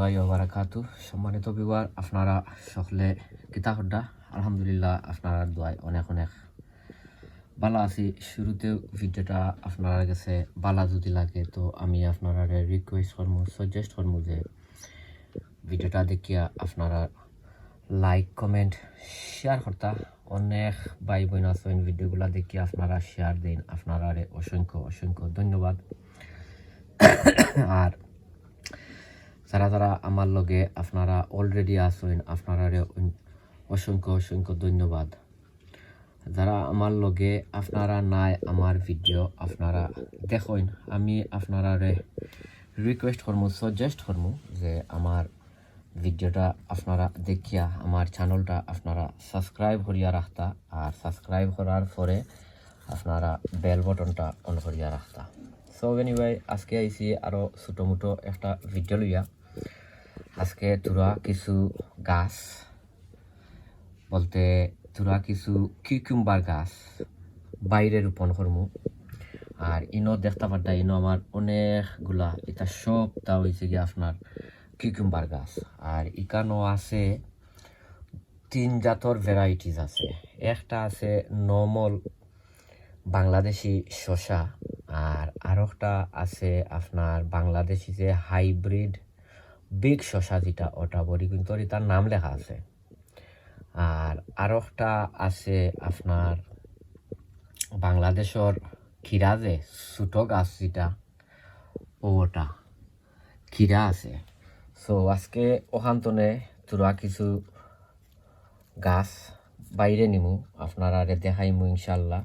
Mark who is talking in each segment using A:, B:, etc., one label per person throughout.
A: রহমতুল্লাহ বারাকাতু সম্মানিত বিবার আপনারা সকলে কিতা হড্ডা আলহামদুলিল্লাহ আপনার দোয়ায় অনেক অনেক ভালো আছি শুরুতেও ভিডিওটা আপনার কাছে বালা যদি লাগে তো আমি আপনারা রিকোয়েস্ট করব সাজেস্ট করব যে ভিডিওটা দেখিয়া আপনারা লাইক কমেন্ট শেয়ার করতা অনেক ভাই বোন আছেন ভিডিওগুলা দেখিয়া আপনারা শেয়ার দিন আপনারা অসংখ্য অসংখ্য ধন্যবাদ আর যারা যারা আমার লগে আপনারা অলরেডি আছেন আপনারা অসংখ্য অসংখ্য ধন্যবাদ। যারা আমার লগে আপনারা নাই আমার ভিডিও আপনারা দেখুন, আমি আপনারা রিকোয়েস্ট করব সাজেস্ট করব যে আমার ভিডিওটা আপনারা দেখিয়া, আমার চ্যানেলটা আপনারা সাবস্ক্রাইব করিয়া রাখতা, আর সাবস্ক্রাইব করার পরে আপনারা বেল বটনটা অন করিয়া রাখতা। সো এনিওয়ে আজকে আইসি আরও ছোটো মোটো একটা ভিডিও লইয়া। আজকে তোরা কিছু গাছ বলতে তোরা কিছু কিউকুম্বার গাছ বাইরে রোপণ করমু। আর ইনো দেখতে পারতা ইনো আমার অনেকগুলা, এটা সবটা হয়েছে কি আপনার কিউকুম্বার গাছ। আর ইকানো আছে তিন জাতর ভ্যারাইটিস আছে। একটা আছে নর্মাল বাংলাদেশি শসা, আর আরেকটা আছে আপনার বাংলাদেশি যে হাইব্রিড বিগ শসা যেটা, ওটা বড়ি কিন্তু তার নাম লেখা আছে। আর আরও একটা আছে আপনার বাংলাদেশের খিরা যে, ছোটো গাছ যেটা, ওটা খিরা আছে। সো আজকে ওখানতনে তোরা কিছু গাছ বাইরে নিমু, আপনারা দেখাইমু ইনশাল্লাহ।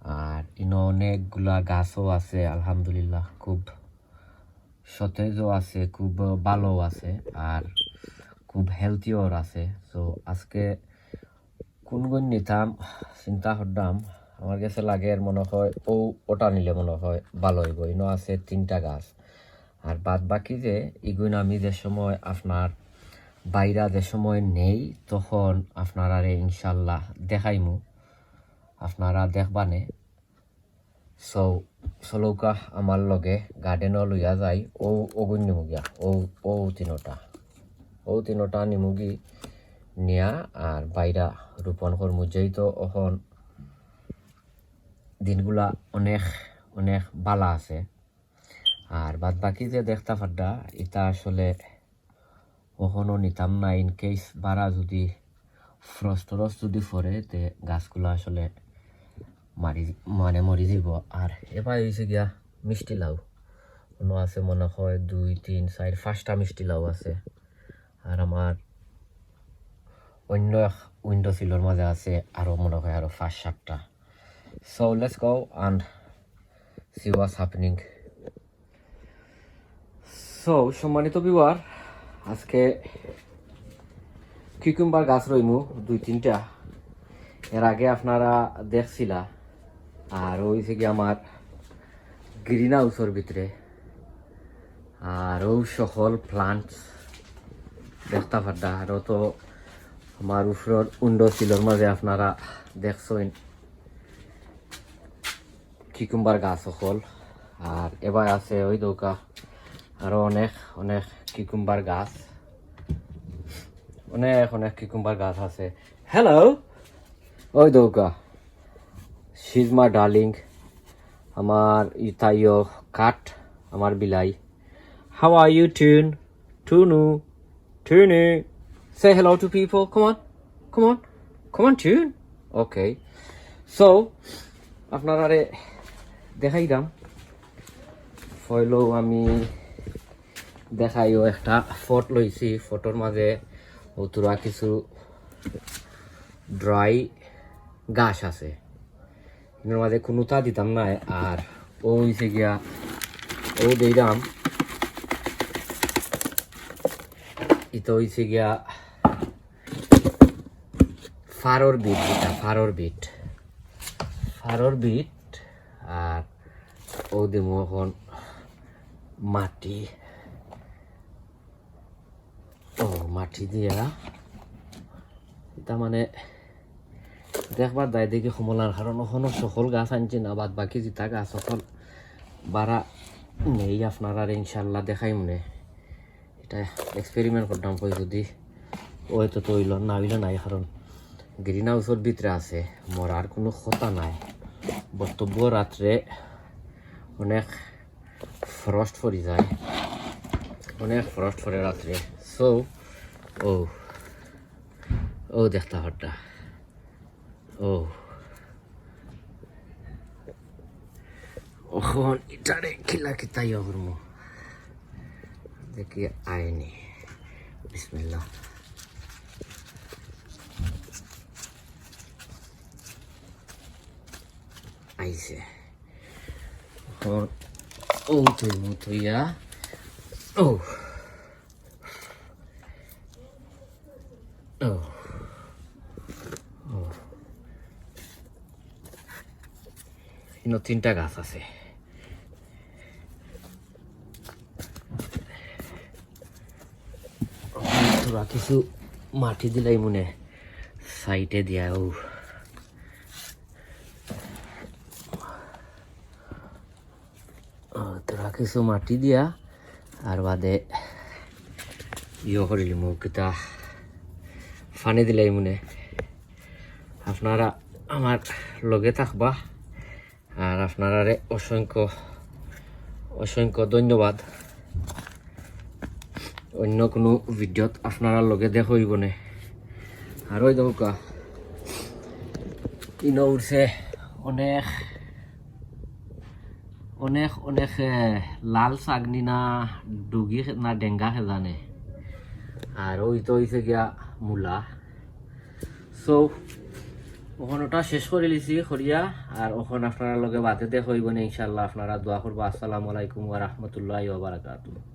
A: আর ইনো অনেকগুলা গাছও আছে, আলহামদুলিল্লাহ, খুব সতেজও আছে, খুব ভালো আছে আর খুব হেলথিও আছে। সো আজকে কোন কোন নিতাম, চিন্তা করতাম, আমার কাছে লাগে এর মনে হয় ও, ওটা নিলে মনে হয় ভালো হইব। ইনো আছে তিনটা গাছ। আর বাদ বাকি যে ইগুন আমি যে সময় আপনার বাইরা যে সময় নেই, তখন আপনারা ইনশাল্লাহ দেখাইমু। আপনারা দেখবানে। সো চলৌকা আমার লগে গার্ডেনও লইয়া যাই ও ওগুন নিমুগিয়া ও ও তিনোটা ও তিনোটা নিমুগি নিয়া আর বাইরা রোপণ করমু যেহেতু এখন দিনগুলা অনেক অনেক বালা আছে আর বাদ বাকি যে দেখতে পাড্ডা এটা আসলে কখনো নিতাম না ইন কেস বারা যদি ফ্রস্ট যদি পরে তে গাছগুলো আসলে মারি মানে মরি যাব। আর এবার হয়েছে গিয়া মিষ্টি লাউ কোনো আছে মনে হয় দুই, তিন চার পাঁচটা মিষ্টি লাউ আছে। আর আমার অন্য উইন্ডো সিলোর মাঝে আছে আরও মনে হয় আরও পাঁচ, সাতটা। So let's go and she was happening so সম্মানিত বিবার আজকে কিকুম্বার গাছ রইমু দুই, তিনটা। এর আগে আপনারা দেখছিলা আর ওইছে কি আমার গ্রিন হাউসের ভিতরে আর ও সকল প্লান্টস দেখতে পারদা। আরও তো আমার উপরের উন্ডো শিলর মাঝে আপনারা দেখছেন। কিকুম্বার গাছ সকল। আর এবার আছে ওই দৌকা। আরও অনেক অনেক কিকুম্বার গাছ। অনেক অনেক কিকুম্বার গাছ আছে। হ্যালো ওই দৌকা। সিজমা ডার্লিং আমার ইতাইও কাঠ, আমার বিলাই। হাউ আর ইউ টুন Tunu Tunu say hello to people on, come on টুন ওকে সো আপনারা দেখাইলাম ফয়লো আমি দেখাইও একটা ফট লইছি। ফটোর মাঝে ওতুরা কিছু ড্রাই গাছ আছে। এর মাঝে কোনোটা দিতাম না, আর ও হইছে গিয়া, ও দিলাম ইতো হইছে গিয়া ফারোর বিট যেটা ফারোর বিট। ফারোর বিট, আর ও দিব এখন মাটি। ও, মাটি দিয়া, এটা মানে দেখবার দায় দেখি সমলার কারণ ওখানো সকল গাছ আনছি না, বাদ বাকি যেটা গাছ সকল বারা নেই আপনার আর ইনশাল্লাহ দেখাই মনে এটা এক্সপেরিমেন্ট করতাম কই যদি। হয়তো তো হইল না হইলে নাই কারণ গ্রিন হাউসের ভিতরে আছে। মরার কোনো কথা নাই। বক্তব্য রাত্রে অনেক ফ্রস্ট পড়ি যায়। অনেক ফ্রস্ট পড়ে রাত্রে সো ও ও দেখতা হটটা ও ওখন ইটারে খিলা কিতাই করমু দেখি আয়নি বিসমিল্লাহ আইছে এখন ও তুই মু তুইয়া ও ও ইনো তিনটা গাছ আছে তোরা কিছু মাটি দিলাই মনে সাইডে দিয়া ও ও, তোরা কিছু মাটি দিয়া আর বাদে ইয়ে করিলি কিতা ফানি দিলাই মনে আপনারা আমার লগে থাকবা আর আপনারারে অসংখ্য অসংখ্য ধন্যবাদ। অন্য কোনো ভিডিওত আপনারা লগে দেখইব নে। আর ওই দৌকা ইনো উঠছে অনেক অনেক অনেক লাল চাগনি না ডুগি না ডেঙ্গা খেজানে আর ওই তো হইছে গিয়া মূলা। সো ওখান ওটা শেষ করে লিছি খরিয়া আর ওখান আপনারা লগে বাতে হইব না ইনশাল্লাহ আপনারা দোয়া করব। আসসালামু আলাইকুম রাহমাতুল্লাহি বারাকাতুহু।